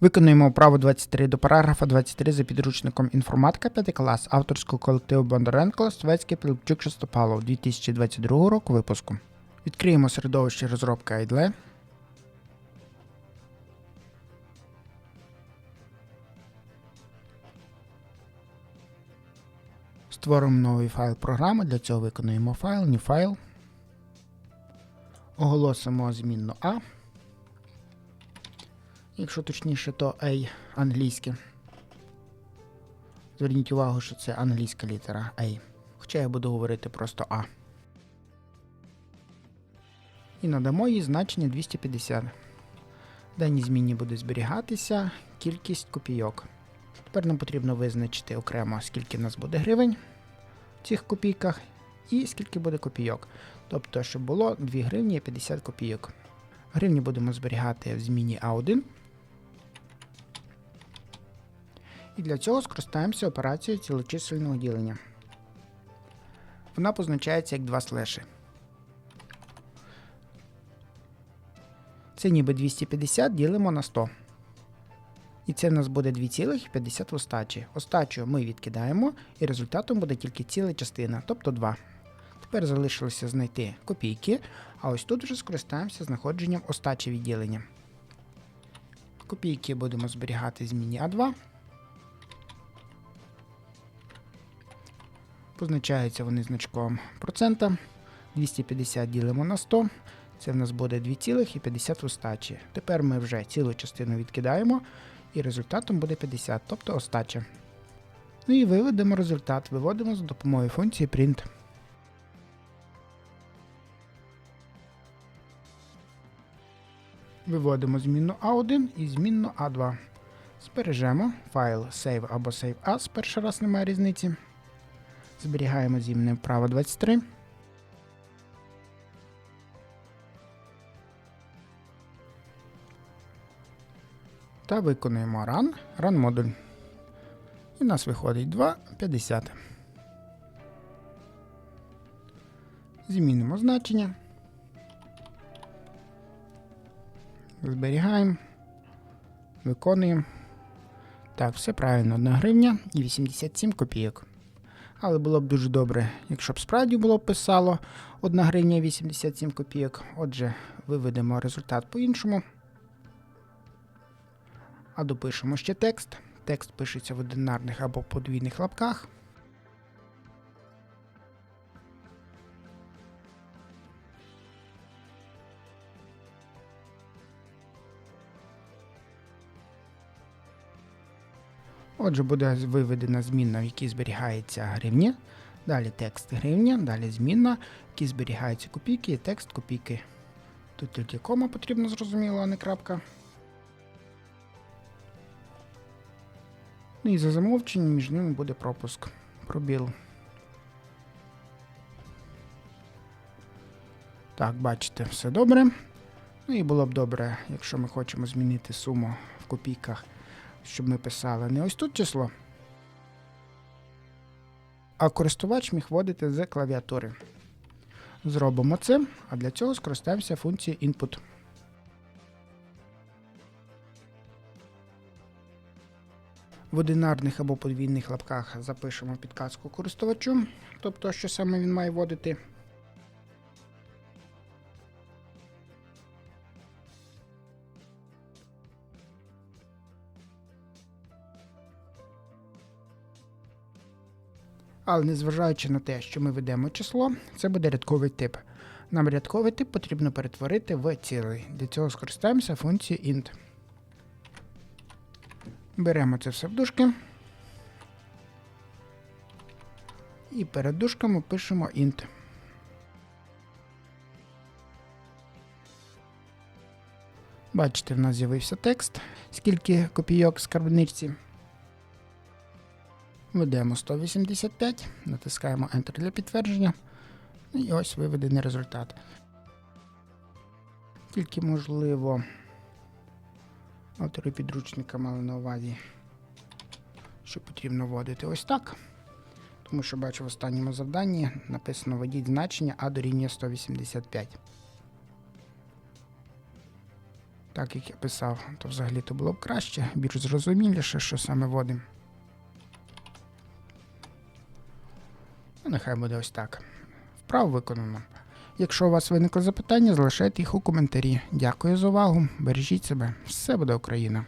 Виконуємо вправу 23 до параграфа 23 за підручником інформатика 5 клас авторського колективу Бондаренко Ствецький Пилипчук Шестопалов 2022 року випуску. Відкриємо середовище розробки IDLE. Створимо новий файл програми. Для цього виконуємо файл, new файл. Оголосимо змінну А. Якщо точніше, то A англійське. Зверніть увагу, що це англійська літера A. Хоча я буду говорити просто А. І надамо їй значення 250. В даній зміні буде зберігатися кількість копійок. Тепер нам потрібно визначити окремо, скільки в нас буде гривень в цих копійках і скільки буде копійок. Тобто, щоб було 2 гривні і 50 копійок. Гривні будемо зберігати в зміні А1. І для цього скористаємося операцією цілочисельного ділення. Вона позначається як два слеші. Це ніби 250 ділимо на 100. І це в нас буде 2,50 в остачі. Остачу ми відкидаємо, і результатом буде тільки ціла частина, тобто 2. Тепер залишилося знайти копійки, а ось тут вже скористаємося знаходженням остачі відділення. Копійки будемо зберігати в зміні А2. Позначаються вони значком процента. 250 ділимо на 100. Це в нас буде 2,50 остачі. Тепер ми вже цілу частину відкидаємо, і результатом буде 50, тобто остача. Ну і виведемо результат. Виводимо за допомогою функції print. Виводимо змінну A1 і змінну A2. Збережемо файл save або save as, перший раз немає різниці. Зберігаємо зімне вправо 23. Та виконуємо run, run модуль. І в нас виходить 2,50. Змінимо значення. Зберігаємо. Виконуємо. Так, все правильно, 1 гривня і 87 копійок. Але було б дуже добре, якщо б справді було писало 1 гривня 87 копійок. Отже, виведемо результат по-іншому. А допишемо ще текст. Текст пишеться в одинарних або подвійних лапках. Отже, буде виведена змінна, в якій зберігається гривня. Далі текст гривня, далі змінна, в якій зберігаються копійки і текст копійки. Тут тільки кома потрібно зрозуміло, а не крапка. Ну і за замовченням між ними буде пропуск. Пробіл. Так, бачите, все добре. Ну і було б добре, якщо ми хочемо змінити суму в копійках, щоб ми писали не ось тут число, а користувач міг вводити з клавіатури. Зробимо це, а для цього скористаємося функцією input. В одинарних або подвійних лапках запишемо підказку користувачу, тобто, що саме він має вводити. Але незважаючи на те, що ми ведемо число, це буде рядковий тип. Нам рядковий тип потрібно перетворити в цілий. Для цього скористаємося функцією int. Беремо це все в дужки. І перед дужками пишемо int. Бачите, в нас з'явився текст, скільки копійок в скарбничці. Введемо 185, натискаємо Enter для підтвердження. І ось виведений результат. Тільки можливо. Автори підручника мали на увазі, що потрібно вводити ось так. Тому що бачу в останньому завданні написано введіть значення А дорівнює 185. так як я писав, то взагалі то було б краще, більш зрозуміліше, що саме вводимо. Ну, нехай буде ось так. Вправо виконано. Якщо у вас виникли запитання, залишайте їх у коментарі. Дякую за увагу. Бережіть себе. Все буде Україна!